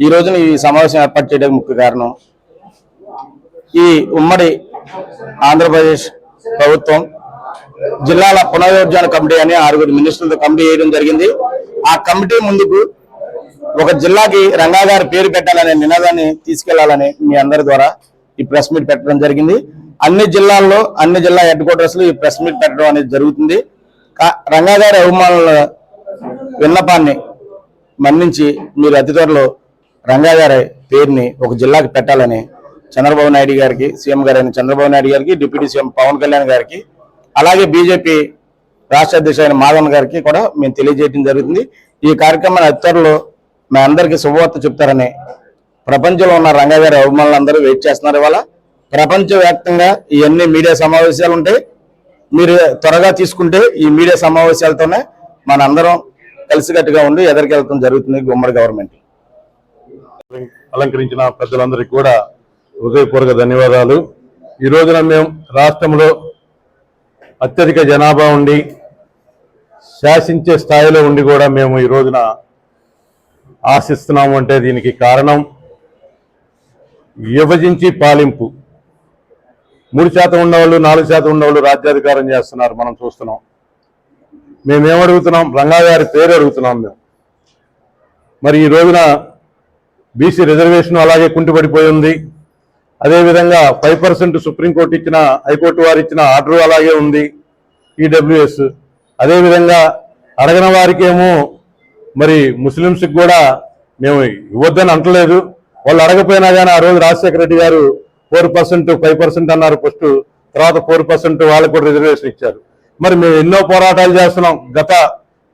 ఈ రోజున ఈ సమావేశం ఏర్పాటు చేయడానికి ముఖ్య కారణం. ఈ ఉమ్మడి ఆంధ్రప్రదేశ్ ప్రభుత్వం జిల్లాల పునరుద్ధరణ కమిటీ అని ఆరుగురు మినిస్టర్లతో కమిటీ వేయడం జరిగింది. ఆ కమిటీ ముందుకు ఒక జిల్లాకి రంగా గారి పేరు పెట్టాలనే నినాదాన్ని తీసుకెళ్ళాలని మీ అందరి ద్వారా ఈ ప్రెస్ మీట్ పెట్టడం జరిగింది. అన్ని జిల్లాల్లో అన్ని జిల్లా హెడ్ క్వార్టర్స్లో ఈ ప్రెస్ మీట్ పెట్టడం అనేది జరుగుతుంది. కా- రంగా గారి విన్నపాన్ని మన్నించి మీరు అతి త్వరలో రంగా గారి పేరుని ఒక జిల్లాకి పెట్టాలని చంద్రబాబు నాయుడు గారికి సీఎం గారైన చంద్రబాబు నాయుడు గారికి డిప్యూటీ సీఎం పవన్ కళ్యాణ్ గారికి అలాగే బీజేపీ రాష్ట్ర అధ్యక్షుడు అయిన మాధవన్ గారికి కూడా మేము తెలియజేయడం జరుగుతుంది. ఈ కార్యక్రమాన్ని అధికారులు మీ అందరికీ శుభవార్త చెప్తారని ప్రపంచంలో ఉన్న రంగా గారి అభిమానులు అందరూ వెయిట్ చేస్తున్నారు. ఇవాళ ప్రపంచవ్యాప్తంగా ఇవన్నీ మీడియా సమావేశాలు ఉంటాయి. మీరు త్వరగా తీసుకుంటే ఈ మీడియా సమావేశాలతోనే మనందరం కలిసికట్టుగా ఉండి ఎదరికెళ్తాం జరుగుతుంది గుమ్మడి గవర్నమెంట్. అలంకరించిన పెద్దలందరికీ కూడా హృదయపూర్వక ధన్యవాదాలు. ఈ రోజున మేము రాష్ట్రంలో అత్యధిక జనాభా ఉండి శాసించే స్థాయిలో ఉండి కూడా మేము ఈ రోజున ఆశిస్తున్నాము అంటే దీనికి కారణం విభజించి పాలింపు. మూడు శాతం ఉన్నవాళ్ళు నాలుగు శాతం ఉన్నవాళ్ళు రాజ్యాధికారం చేస్తున్నారు మనం చూస్తున్నాం. మేమేం అడుగుతున్నాం రంగా గారి పేరు అడుగుతున్నాం మేము. మరి ఈ రోజున బీసీ రిజర్వేషన్ అలాగే కుంటుపడిపోయి ఉంది. అదేవిధంగా ఫైవ్ పర్సెంట్ సుప్రీంకోర్టు ఇచ్చిన హైకోర్టు వారు ఇచ్చిన ఆర్డర్ అలాగే ఉంది ఈడబ్ల్యూఎస్ అదేవిధంగా అడగని వారికేమో మరి ముస్లిమ్స్కి కూడా మేము ఇవ్వద్దని అంటలేదు. వాళ్ళు అడగపోయినా కానీ ఆ రోజు Rajasekhara Reddy garu four percent five percent అన్నారు ఫస్ట్. తర్వాత ఫోర్ పర్సెంట్ వాళ్ళకు కూడా రిజర్వేషన్ ఇచ్చారు. మరి మేము ఎన్నో పోరాటాలు చేస్తున్నాం. గత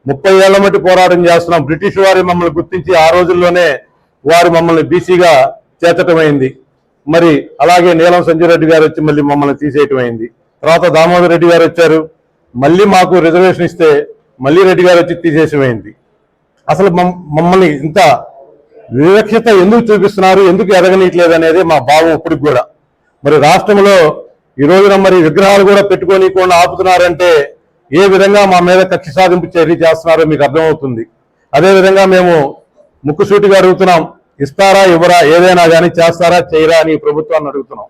ముప్పై ఏళ్ళ మట్టి పోరాటం చేస్తున్నాం. బ్రిటిష్ వారి మమ్మల్ని గుర్తించి ఆ రోజుల్లోనే వారు మమ్మల్ని బీసీగా చేర్చటమైంది. మరి అలాగే నీలం సంజయ్ రెడ్డి గారు వచ్చి మళ్ళీ మమ్మల్ని తీసేయటం అయింది తర్వాత దామోదర్ రెడ్డి గారు వచ్చారు. మళ్ళీ మాకు రిజర్వేషన్ ఇస్తే మళ్ళీ రెడ్డి గారు వచ్చి తీసేసమైంది అసలు మమ్మల్ని ఇంత వివక్షత ఎందుకు చూపిస్తున్నారు? ఎందుకు ఎదగనీయట్లేదు అనేది మా భావం ఇప్పటికి కూడా. మరి రాష్ట్రంలో ఈ రోజున మరి విగ్రహాలు కూడా పెట్టుకొని కూడా ఆపుతున్నారంటే ఏ విధంగా మా మీద కక్ష సాధింపు చర్య చేస్తున్నారో మీకు అర్థమవుతుంది. అదేవిధంగా మేము ముక్కుసూటిగా అడుగుతున్నాం ఇస్తారా ఇవ్వరా ఏదైనా కానీ చేస్తారా చేయరా అని ప్రభుత్వాన్ని అడుగుతున్నాం.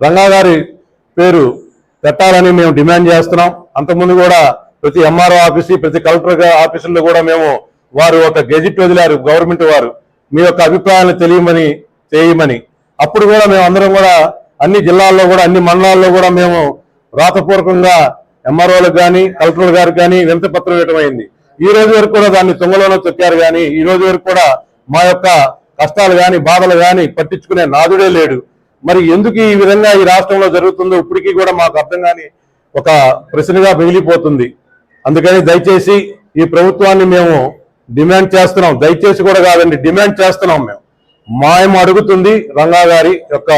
రంగా గారి పేరు పెట్టాలని మేము డిమాండ్ చేస్తున్నాం. అంతకుముందు కూడా ప్రతి ఎంఆర్ఓ ఆఫీసు ప్రతి కలెక్టర్ ఆఫీసుల్లో కూడా మేము వారు ఒక గెజిట్ వదిలారు గవర్నమెంట్ వారు. మీ యొక్క అభిప్రాయాలను తెలియమని చేయమని. అప్పుడు కూడా మేము అందరం కూడా అన్ని జిల్లాల్లో కూడా అన్ని మండలాల్లో కూడా మేము రాతపూర్వకంగా ఎంఆర్ఓలకు కానీ కలెక్టర్ గారికి కానీ వినతి పత్రం ఇవ్వటమైంది ఈ రోజు వరకు కూడా దాన్ని తొంగలోనే తొక్కారు కానీ ఈ రోజు వరకు కూడా మా యొక్క కష్టాలు కానీ బాధలు కానీ పట్టించుకునే నాదుడే లేడు. మరి ఎందుకు ఈ విధంగా ఈ రాష్ట్రంలో జరుగుతుందో ఇప్పటికీ కూడా మాకు అర్థం కాని ఒక ప్రశ్నగా మిగిలిపోతుంది. అందుకని దయచేసి ఈ ప్రభుత్వాన్ని మేము డిమాండ్ చేస్తున్నాం. దయచేసి కూడా కాదండి డిమాండ్ చేస్తున్నాం మేము. మాయం అడుగుతుంది రంగా గారి యొక్క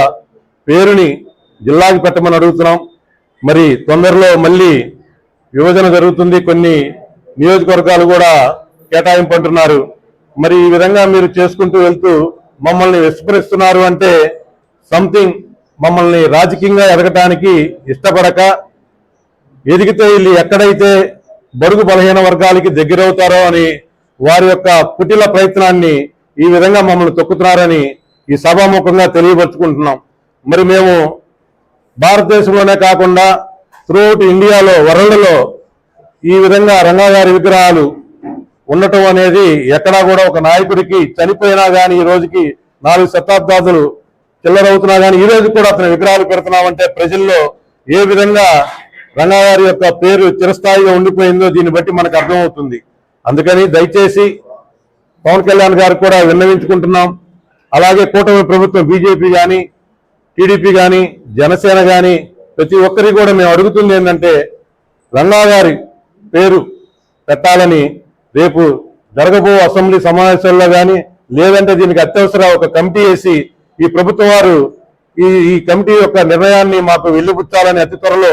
పేరుని జిల్లాకి పెట్టమని అడుగుతున్నాం. మరి తొందరలో మళ్ళీ విభజన జరుగుతుంది. కొన్ని నియోజకవర్గాలు కూడా కేటాయింపు అంటున్నారు మరి ఈ విధంగా మీరు చేసుకుంటూ వెళ్తూ మమ్మల్ని విస్మరిస్తున్నారు అంటే సంథింగ్ మమ్మల్ని రాజకీయంగా ఎదగటానికి ఇష్టపడక ఎదిగితే వీళ్ళు ఎక్కడైతే బడుగు బలహీన వర్గాలకి దగ్గరవుతారో అని వారి యొక్క కుటిల ప్రయత్నాన్ని ఈ విధంగా మమ్మల్ని తొక్కుతున్నారని ఈ సభాముఖంగా తెలియపరుచుకుంటున్నాం. మరి మేము భారతదేశంలోనే కాకుండా త్రూఅవుట్ ఇండియాలో వరల్డ్లో ఈ విధంగా రంగాగారి విగ్రహాలు ఉండటం అనేది ఎక్కడా కూడా ఒక నాయకుడికి చనిపోయినా కానీ ఈ రోజుకి నాలుగు శతాబ్దాదులు చిల్లరవుతున్నా కానీ ఈ రోజు కూడా అతని విగ్రహాలు పెడుతున్నామంటే ప్రజల్లో ఏ విధంగా రంగాగారి యొక్క పేరు చిరస్థాయిగా ఉండిపోయిందో దీన్ని బట్టి మనకు అర్థమవుతుంది. అందుకని దయచేసి పవన్ కళ్యాణ్ గారు కూడా విన్నవించుకుంటున్నాం. అలాగే కూటమి ప్రభుత్వం బీజేపీ కానీ టీడీపీ కానీ జనసేన కానీ ప్రతి ఒక్కరికి కూడా మేము అడుగుతుంది ఏంటంటే రంగా పేరు పెట్టాలని రేపు జరగబో అసెంబ్లీ సమావేశాల్లో కానీ లేదంటే దీనికి అత్యవసర ఒక కమిటీ వేసి ఈ ప్రభుత్వం వారు ఈ ఈ కమిటీ యొక్క నిర్ణయాన్ని మాకు వెళ్ళిపుచ్చాలని అతి త్వరలో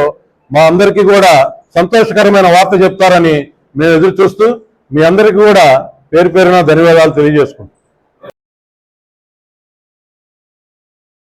మా అందరికీ కూడా సంతోషకరమైన వార్త చెప్తారని మేము ఎదురు చూస్తూ మీ అందరికీ కూడా పేరు పేరున ధన్యవాదాలు తెలియజేసుకుంటాం